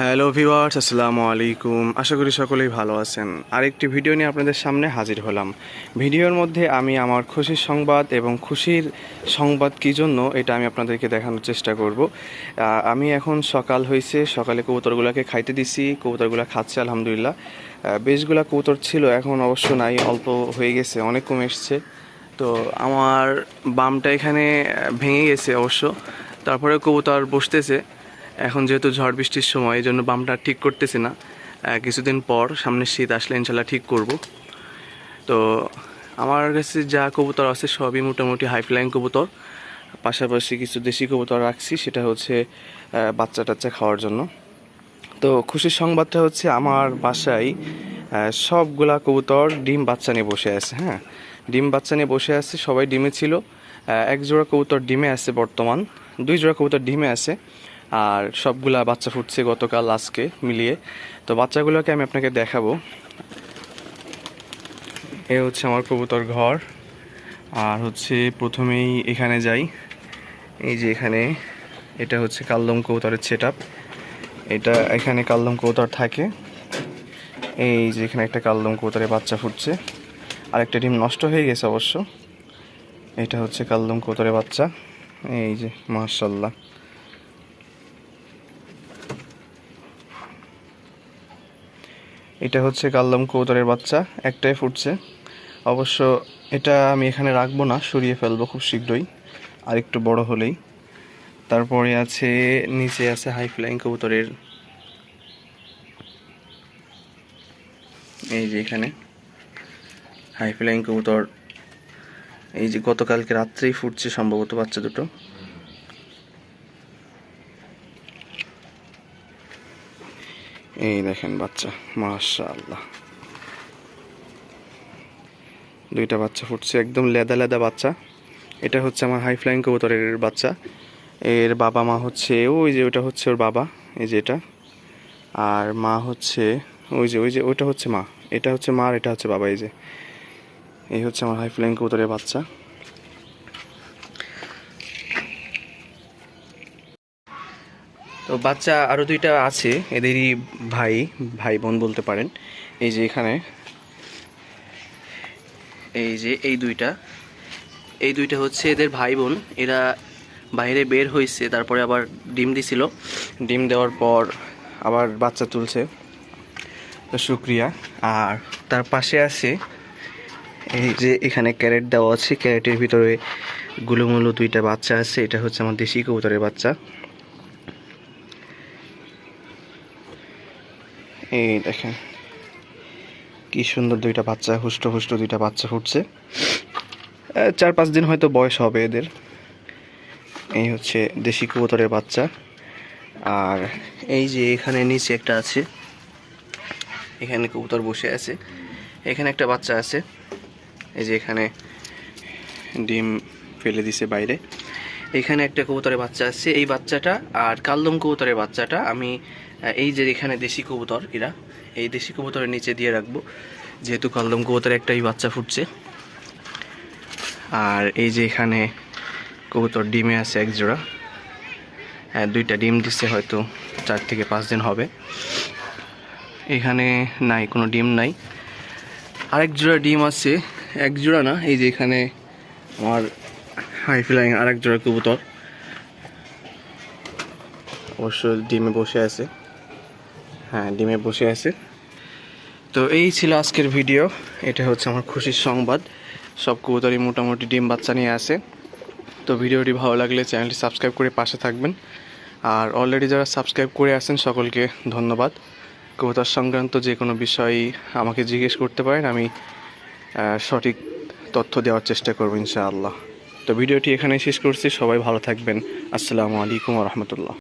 Hello viewers আসসালামু আলাইকুম। আশা করি সকলেই ভালো আছেন। আরেকটি ভিডিও নিয়ে আপনাদের সামনে হাজির হলাম। ভিডিওর মধ্যে আমি আমার খুশির সংবাদ এবং খুশির সংবাদ কী জন্য এটা আমি আপনাদেরকে দেখানোর চেষ্টা করব। আমি এখন সকাল হয়েছে সকালে কবুতরগুলোকে খাইতে দিছি, কবুতরগুলো খাচ্ছে আলহামদুলিল্লাহ। বেশগুলা কবুতর ছিল, এখন অবশ্য নাই, অল্প হয়ে গেছে, অনেক কমে এসছে। তো আমার বামটা এখানে ভেঙে গেছে অবশ্য। তারপরে কবুতর বসতেছে। এখন যেহেতু ঝড় বৃষ্টির সময় এই জন্য বামটা ঠিক করতেছি না। কিছুদিন পর সামনে শীত আসলে ইনশাল্লাহ ঠিক করব। তো আমার কাছে যা কবুতর আছে সবই মোটামুটি হাই ফ্লাইং কবুতর। পাশাপাশি কিছু দেশি কবুতর রাখছি, সেটা হচ্ছে বাচ্চা টাচ্চা খাওয়ার জন্য। তো খুশির সংবাদটা হচ্ছে আমার বাসায় সবগুলা কবুতর ডিম বাচ্চা নিয়ে বসে আছে হ্যাঁ? ডিম বাচ্চা নিয়ে বসে আছে, সবাই ডিমে ছিল। এক জোড়া কবুতর ডিমে আছে বর্তমান, দুই জোড়া কবুতর ডিমে আছে। আর সবগুলা বাচ্চা ফুটছে গতকাল, আজকে মিলিয়ে। তো বাচ্চাগুলোকে আমি আপনাকে দেখাবো। এ হচ্ছে আমার কবুতর ঘর। আর হচ্ছে প্রথমেই এখানে যাই। এই যে এখানে, এটা হচ্ছে কাল্লম কবুতরের সেট এটা এখানে কাল্লম কবুতর থাকে। এই যে এখানে একটা কাল্লম কবুতরের বাচ্চা ফুটছে। আর একটা ডিম নষ্ট হয়ে গেছে অবশ্য। এটা হচ্ছে কাল্লম কবুতরের বাচ্চা। এই যে মাশাল্লাহ এটা হচ্ছে কাল্লম কৌতরের বাচ্চা, একটাই ফুটছে। অবশ্য এটা আমি এখানে রাখব না, সরিয়ে ফেলব খুব শীঘ্রই আর একটু বড় হলেই। তারপরে আছে, নিচে আছে হাই ফ্লাইং কবুতরের। এই যে এখানে হাই ফ্লাইং কবুতর। এই যে গতকালকে রাত্রেই ফুটছে সম্ভবত বাচ্চা দুটো। এই দেখেন বাচ্চা, মাশাআল্লাহ। দুইটা বাচ্চা ফুটছে, একদম লেদা লেদা বাচ্চা। এটা হচ্ছে আমার হাই ফ্লাইং কবুতরের বাচ্চা। এর বাবা মা হচ্ছে, ওই যে ওটা হচ্ছে ওর বাবা, এই যে এটা। আর মা হচ্ছে, ওই যে ওই যে, ওইটা হচ্ছে মা। এটা হচ্ছে মা আর এটা হচ্ছে বাবা, এই যে। এই হচ্ছে আমার হাই ফ্লাইং কবুতরের বাচ্চা। তো বাচ্চা আরও দুইটা আছে, এদেরই ভাই ভাই বোন বলতে পারেন। এই যে এখানে, এই যে এই দুইটা। এই দুইটা হচ্ছে এদের ভাই বোন, এরা বাইরে বের হয়েছে, তারপরে আবার ডিম দিছিল। ডিম দেওয়ার পর আবার বাচ্চা তুলছে। তো শুক্রিয়া। আর তার পাশে আছে, এই যে এখানে ক্যারেট দেওয়া আছে। ক্যারেটের ভিতরে গুলোমুলো দুইটা বাচ্চা আছে। এটা হচ্ছে আমার দেশি কবুতরের বাচ্চা। এই দেখেন, কি সুন্দর দুইটা বাচ্চা, হুষ্ট হুষ্ট দুইটা বাচ্চা ফুটছে। চার পাঁচ দিন হয়তো বয়স হবে এদের। এই হচ্ছে দেশি কবুতরের বাচ্চা। আর এই যে এখানে নিচে একটা আছে, এখানে কবুতর বসে আছে। এখানে একটা বাচ্চা আছে। এই যে এখানে ডিম ফেলে দিছে বাইরে। এখানে একটা কবুতরের বাচ্চা আছে এই বাচ্চাটা আর কালদম কবুতরের বাচ্চাটা, আমি এই যে এখানে দেশি কবুতর, এরা, এই দেশি কবুতরের নিচে দিয়ে রাখব। যেহেতু কালদম কবুতরের একটাই বাচ্চা ফুটছে। আর এই যে এখানে কবুতর ডিমে আছে এক জোড়া হ্যাঁ দুইটা ডিম দিচ্ছে, হয়তো চার থেকে পাঁচ দিন হবে। এখানে নাই, কোনো ডিম নাই। আরেক জোড়া ডিম আছে এক জোড়া না, এই যে এখানে আমার হাই ফ্লাইং আরেক জোড়া কবুতর। অবশ্য ডিমে বসে আছে। হ্যাঁ ডিমে বসে আছে। তো এই ছিল আজকের ভিডিও। এটা হচ্ছে আমার খুশির সংবাদ। সব কবুতরই মোটামুটি ডিম বাচ্চা নিয়ে আসে তো ভিডিওটি ভালো লাগলে চ্যানেলটি সাবস্ক্রাইব করে পাশে থাকবেন। আর অলরেডি যারা সাবস্ক্রাইব করে আছেন, সকলকে ধন্যবাদ। কবুতর সংক্রান্ত যে কোনো বিষয় আমাকে জিজ্ঞেস করতে পারেন, আমি সঠিক তথ্য দেওয়ার চেষ্টা করব, ইনশাআল্লাহ। তো ভিডিওটি এখানে শেষ করছি। সবাই ভালো থাকবেন। আসসালামু আলাইকুম রহমতুল্লাহ।